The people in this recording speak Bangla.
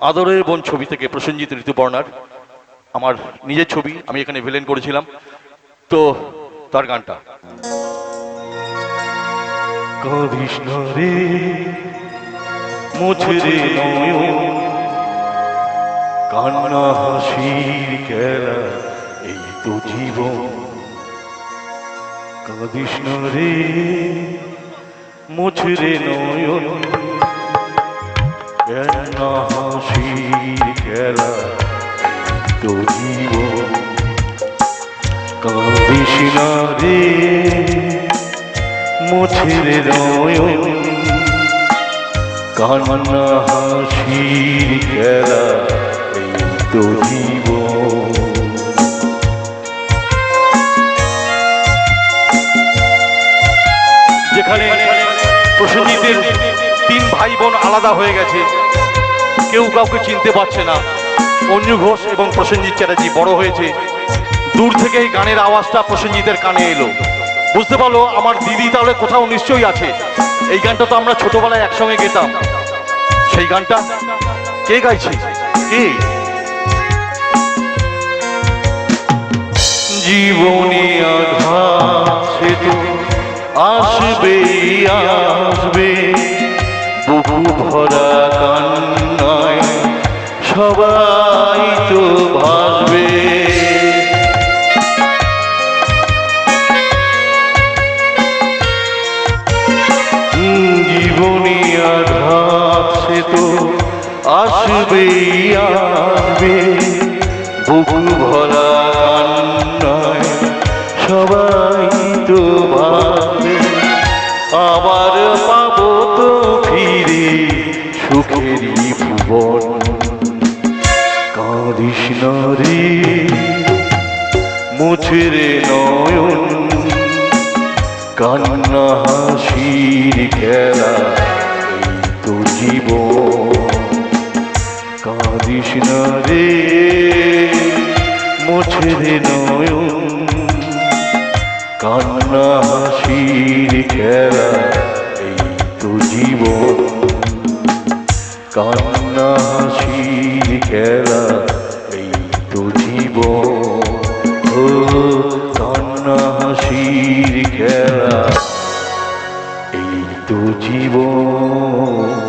আদরের বোন ছবি থেকে প্রসেনজিৎ ঋতুপর্ণার, আমার নিজের ছবি, আমি এখানে ভিলেন করেছিলাম। তো, তার গানটা। কৃষ্ণ রে, মুছরে নয়ন, কান্না হাসির খেলা, এই তো জীবন। কৃষ্ণ রে, মুছরে নয়ন কান্না হাসির খেলা এই তো জীবন কৃষ্ণ রে, মুছরে নয়ন। কান্না হাসির খেলা এই যেখানে প্রসেনজিতের তিন ভাই বোন আলাদা হয়ে গেছে। কেউ কাউকে চিনতে পারছে না। অঞ্জু ঘোষ এবং প্রসেনজিৎ চ্যাটার্জি বড় হয়েছে। দূর থেকে এই গানের আওয়াজটা প্রসেনজিতের কানে এলো। বুঝতে পারল, আমার দিদি তাহলে কোথাও নিশ্চয়ই আছে। এই গানটা তো আমরা ছোটবেলায় একসঙ্গে গেতাম। সেই গানটা কে গাইছে? কে? জীবনে আঘাত তো আসবে ভরা কান্নায় সবাই তো ভাসবে। জীবনী আঘাত সে তো আসবে আসবে। বুকু ভরা কান্নায় সবাই তো ভাবে আবার ভুবন কাঁদিস না রে মুছরে নয়ন। কান্না হাসির খেলা তো জীবন। কাঁদিস না রে মুছরে নয়ন। কান্না হাসির খেলা হাসির খেলা এই তো জীবন। ও কান্না হাসির খেলা এই তো জীবন।